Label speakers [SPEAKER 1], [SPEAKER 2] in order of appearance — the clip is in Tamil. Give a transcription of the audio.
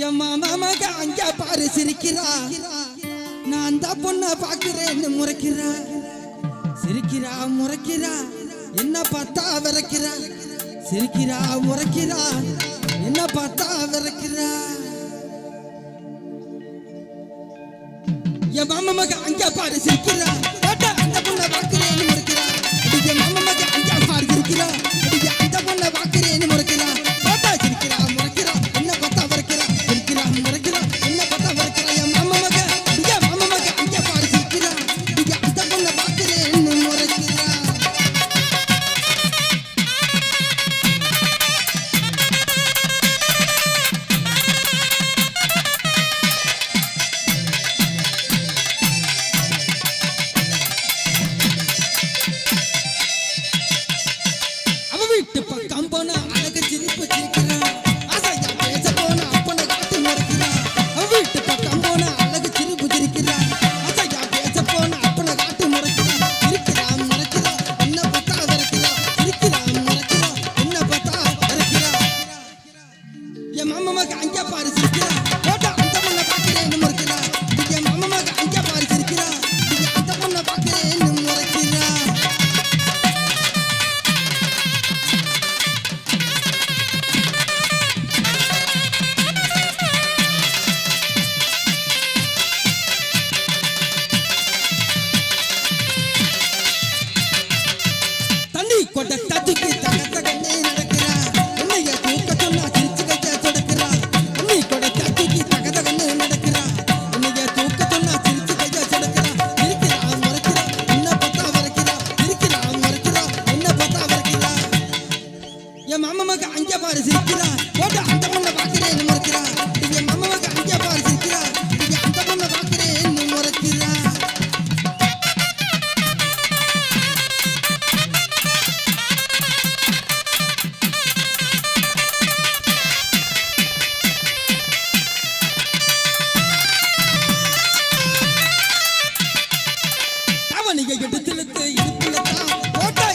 [SPEAKER 1] என் மாமா மக அங்க பாரு சிரிக்கிறா நான் அந்த பொண்ணை பார்க்கிறேன்னு முறைக்கிறா. சிரிக்கிறா முறைக்கிறா. என்ன பார்த்தா விறக்கிறா. சிரிக்கிறா முறைக்கிறா. என்ன பார்த்தா விறக்கிறா. என் மாமா மக அங்க பாரு சிரிக்கிறா দেখতে পাকাম্বনা அங்கே பாரு சிரிக்கிறா போட்டு அந்த பொண்ணை பார்க்கிறேன் இன்னும் இருக்கிறா இங்க மம்மவுக்கு அங்கே பாரு சிரிக்கிறா இங்க அந்த எடுத்து இடுப்புல தான் போட்டா